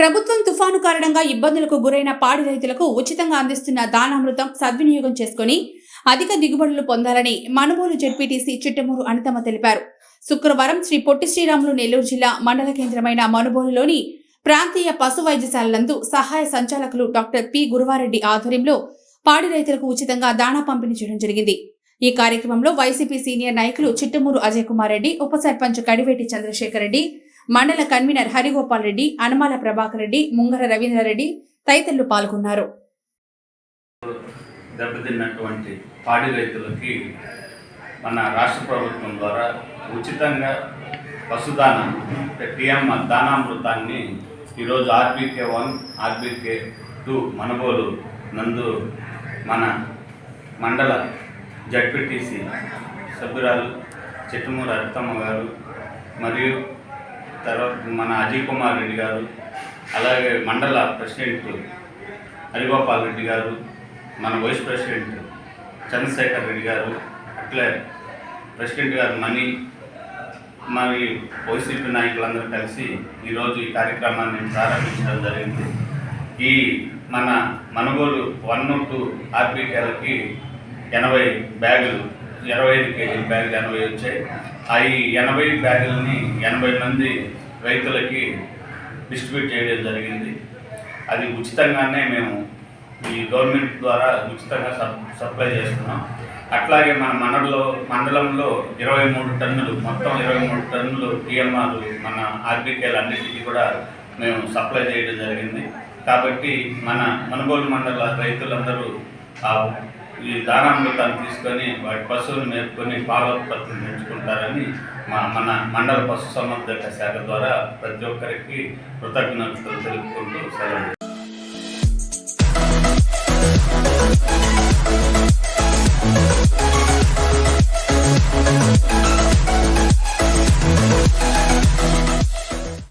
ప్రభుత్వం తుఫాను కారణంగా ఇబ్బందులకు గురైన పాడి రైతులకు ఉచితంగా అందిస్తున్న దానామృతం సద్వినియోగం చేసుకుని అధిక దిగుబడులు పొందాలని మనుబోలు జెడ్పీటీసీ చిట్టమూరు అనితమ్మ తెలిపారు. శుక్రవారం శ్రీ పొట్టి శ్రీరాములు నెల్లూరు జిల్లా మండల కేంద్రమైన మనుబోలులోని ప్రాంతీయ పశు వైద్యశాలలందు సహాయ సంచాలకులు డాక్టర్ పి గురువారెడ్డి ఆధ్వర్యంలో పాడి రైతులకు ఉచితంగా దాణా పంపిణీ చేయడం జరిగింది. ఈ కార్యక్రమంలో వైసీపీ సీనియర్ నాయకులు చిట్టమూరు అజయ్ కుమార్ రెడ్డి ఉప సర్పంచ్ కడివేటి చంద్రశేఖర్ రెడ్డి మండల కన్వీనర్ హరిగోపాల్ రెడ్డి అనమాల ప్రభాకర్ రెడ్డి ముంగర రవీంద్రారెడ్డి తదితరులు పాల్గొన్నారు. దెబ్బతిన్నటువంటి పాడి రైతులకి మన రాష్ట్ర ప్రభుత్వం ద్వారా ఉచితంగా పశుదానం టీఎం దానామృతాన్ని ఈరోజు RBK one RBK two Manubolu నందు మన మండల జడ్పీటీసీ సభ్యురాలు చిట్టమూరు అత్తమ్మ గారు మరియు తర్వాత మన అజయ్ కుమార్ రెడ్డి గారు అలాగే మండల ప్రెసిడెంట్ హరిగోపాల్ రెడ్డి గారు మన వైస్ ప్రెసిడెంట్ చంద్రశేఖర్ రెడ్డి గారు అట్లే ప్రెసిడెంట్ గారు మణి మరి వైసీపీ నాయకులందరూ కలిసి ఈరోజు ఈ కార్యక్రమాన్ని ప్రారంభించడం జరిగింది. ఈ మన మనుగోలు వన్ టూ ఆర్బీకేలకి ఎనభై బ్యాగులు ఇరవై ఐదు కేజీల బ్యాగులు ఎనభై వచ్చాయి. అవి ఎనభై బ్యాగులని ఎనభై మంది రైతులకి డిస్ట్రిబ్యూట్ చేయడం జరిగింది. అది ఉచితంగానే మేము ఈ గవర్నమెంట్ ద్వారా ఉచితంగా సప్లై చేస్తున్నాం. అట్లాగే మన మండలంలో మండలంలో ఇరవై మూడు టన్నులు మొత్తం ఇరవై మూడు టన్నులు టీఎంఆర్ మన ఆర్బీకేలు అన్నిటికీ కూడా మేము సప్లై చేయడం జరిగింది. కాబట్టి మన మనుగోలు మండల రైతులందరూ ఈ దానామృతాన్ని తీసుకొని వాటి పశువులు మేపుకొని పాల ఉత్పత్తిని పెంచుకుంటారని మా మన మండల పశు సంవర్ధక శాఖ ద్వారా ప్రతి ఒక్కరికి కృతజ్ఞతలు తెలుపుకుంటూ సెలవు.